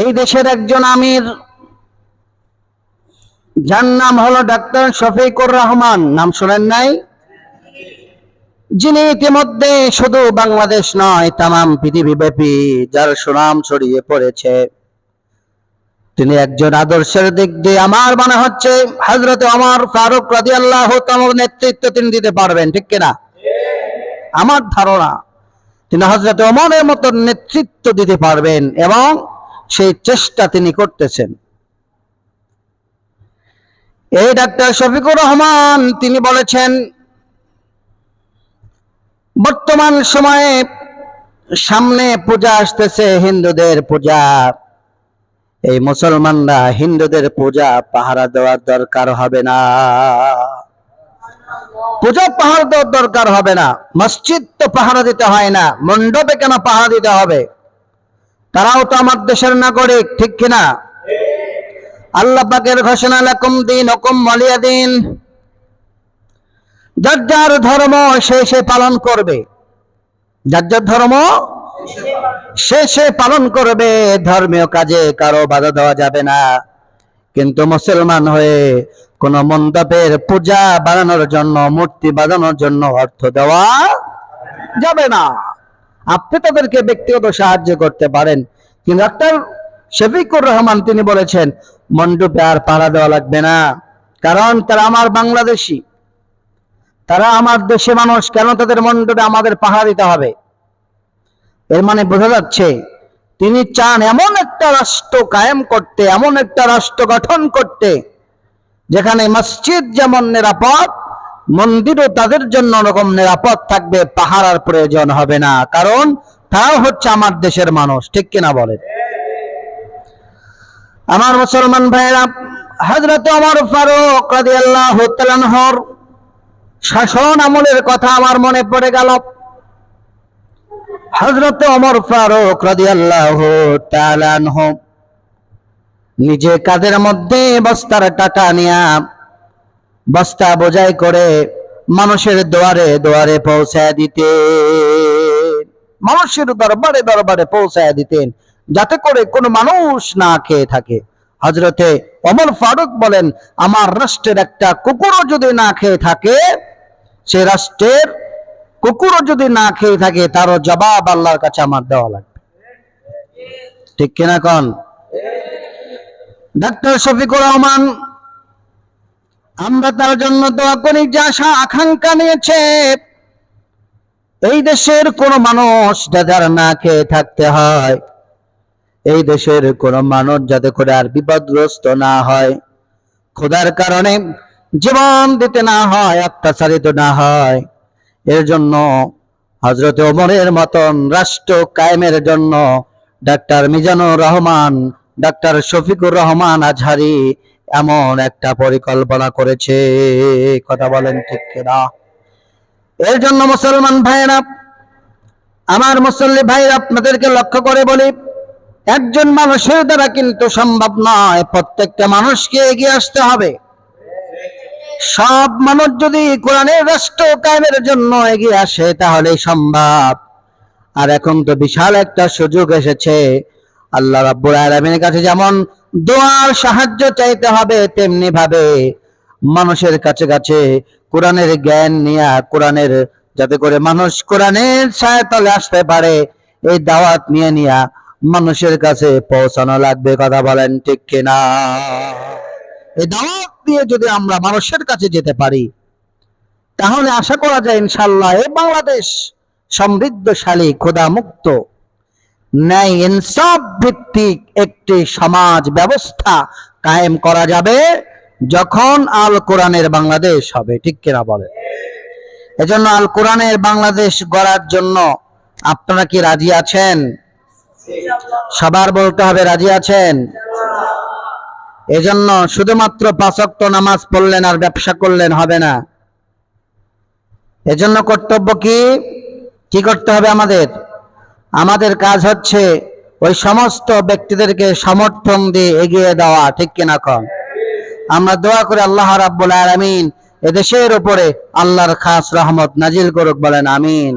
এই দেশের একজন আমির, যার নাম হলো ডাক্তার শফিকুর রহমান। নাম শোনেন নাই? যিনি ইতিমধ্যে শুধু বাংলাদেশ নয় তাম পৃথিবী ব্যাপী যার সুনাম ছড়িয়ে পড়েছে। তিনি একজন আদর্শের দিক দিয়ে আমার মনে হচ্ছে হজরত আমার ফারুক রাজি আল্লাহ নেতৃত্ব তিনি দিতে পারবেন, ঠিক কিনা? আমার ধারণা, তিনি হজরত অমরের মতো নেতৃত্ব দিতে পারবেন এবং সেই চেষ্টা তিনি করতেছেন। এই ডাক্তার শফিকুর রহমান তিনি বলেছেন, বর্তমান সময়ে সামনে পূজা আসতেছে, হিন্দুদের পূজা। এই মুসলমানরা হিন্দুদের পূজা পাহারা দেওয়ার দরকার হবে না। পূজা পাহারা দেওয়ার দরকার হবে না। মসজিদ তো পাহারা দিতে হয় না, মণ্ডপে কেন পাহারা দিতে হবে? তারাও তো আমার দেশের নাগরিক, ঠিক কিনা? আল্লাহ পাকের ঘোষণা, লাকুম দিন হুকুম ওয়ালিয়া দিন। যার যার ধর্ম সে সে পালন করবে। যার যার ধর্ম সে সে পালন করবে। ধর্মীয় কাজে কারও বাধা দেওয়া যাবে না। কিন্তু মুসলমান হয়ে কোন মণ্ডপের পূজা বানানোর জন্য, মূর্তি বানানোর জন্য অর্থ দেওয়া যাবে না। আপনি তাদেরকে ব্যক্তিগত সাহায্য করতে পারেন। কিন্তু ডাক্তার শফিকুর রহমান তিনি বলেছেন, মণ্ডপে আর পাড়া দেওয়া লাগবে না। কারণ তারা আমার বাংলাদেশি। তারা আমার দেশে মানুষ, কেন তাদের মণ্ডপে আমাদের পাহারা দিতে হবে? এর মানে বোঝা যাচ্ছে, তিনি চান এমন একটা রাষ্ট্র কায়েম করতে, এমন একটা রাষ্ট্র গঠন করতে, যেখানে মসজিদ যেমন নিরাপদ মন্দিরও তাদের জন্য ওরকম নিরাপদ থাকবে পাহারার প্রয়োজন হবে না। কারণ তারাও হচ্ছে আমার দেশের মানুষ, ঠিক কিনা বলেন? আমার মুসলমান ভাইরা হজরত অমর ফারুক তাআলার শাসন আমলের কথা আমার মনে পড়ে গেল। হজরত অমর ফারুক রাদিয়াল্লাহু তাআলা নিজে কাদের মধ্যে বস্তার টাকা নিয়া বস্তা বোঝাই করে মানুষের দুয়ারে দুয়ারে পৌঁছায় দিতে মানুষের দরবারে দরবারে পৌঁছায় দিতেন, যাতে করে কোনো মানুষ না খেয়ে থাকে। হজরতে অমর ফারুক বলেন, আমার রাষ্ট্রের একটা কুকুরও যদি না খেয়ে থাকে, সে রাষ্ট্রের কুকুরও যদি না খেয়ে থাকে, তারও জবাব আল্লাহর কাছে আমার দেওয়া লাগবে। ঠিক কিনা কন? ডাক্তার শফিকুর রহমান আমরা তার জন্য দোয়া করি, যে আশা আকাঙ্ক্ষা নিয়েছে। এই দেশের কোন মানুষ যাদের না খেয়ে থাকতে হয়, এই দেশের কোন মানুষ যাতে করে আর বিপদগ্রস্ত না হয়। খোদার কারণে জীবন দিতে না হয়, অত্যাচারিত না হয়। এর জন্য হজরত ওমরের মতন রাষ্ট্র কায়েমের জন্য ডাক্তার মিজানুর রহমান, ডাক্তার শফিকুর রহমান আজহারি এমন একটা পরিকল্পনা করেছে। কথা বলেন ঠিক কিনা? এর জন্য মুসলমান ভাইয়েরা, আমার মুসল্লি ভাই আপনাদেরকে লক্ষ্য করে বলি, একজন মানুষের দ্বারা কিন্তু সম্ভব নয় প্রত্যেকটা মানুষকে এগিয়ে আসতে হবে। সব মানুষ যদি কোরআনের রাষ্ট্র কায়েমের জন্য এগিয়ে আসে তাহলে সম্ভব। আর এখন তো বিশাল একটা সুযোগ এসেছে। আল্লাহ রাব্বুল আলামিনের কাছে যেমন দোয়ার সাহায্য চাইতে হবে তেমনি ভাবে। মানুষের কাছে কাছে কোরআনের জ্ঞান নিয়ে কোরআনের, যাতে করে মানুষ কোরআনের ছায়াতলে আসতে পারে, এই দাওয়াত নিয়ে নিয়ে মানুষের কাছে পৌঁছানো লাগবে, কথা বলেন ঠিক কিনা? এই দাওয়াত দিয়ে যদি আমরা মানুষের কাছে যেতে পারি, তাহলে আশা করা যায় ইনশাল্লাহ এই বাংলাদেশ সমৃদ্ধশালী খোদা মুক্ত ন্যায় ইনসাফ ভিত্তিক একটি সমাজ ব্যবস্থা কায়েম করা যাবে যখন আল কোরআনের বাংলাদেশ হবে, ঠিক কিনা বলে এজন্য আল কোরআনের বাংলাদেশ গড়ার জন্য আপনারা কি রাজি আছেন? সবার বলতে হবে রাজি আছেন? এজন্য শুধুমাত্র পাঁচক্ত নামাজ পড়লেন আর ব্যবসা করলেন হবে না। এজন্য কর্তব্য কি? কি করতে হবে আমাদের? আমাদের কাজ হচ্ছে ওই সমস্ত ব্যক্তিদেরকে সমর্থন দিয়ে এগিয়ে দেওয়া, ঠিক কিনা কম আমরা দোয়া করে আল্লাহ রাব্বুল আলামিন এদেশের উপরে আল্লাহর খাস রহমত নাজিল করুক বলেন, আমিন।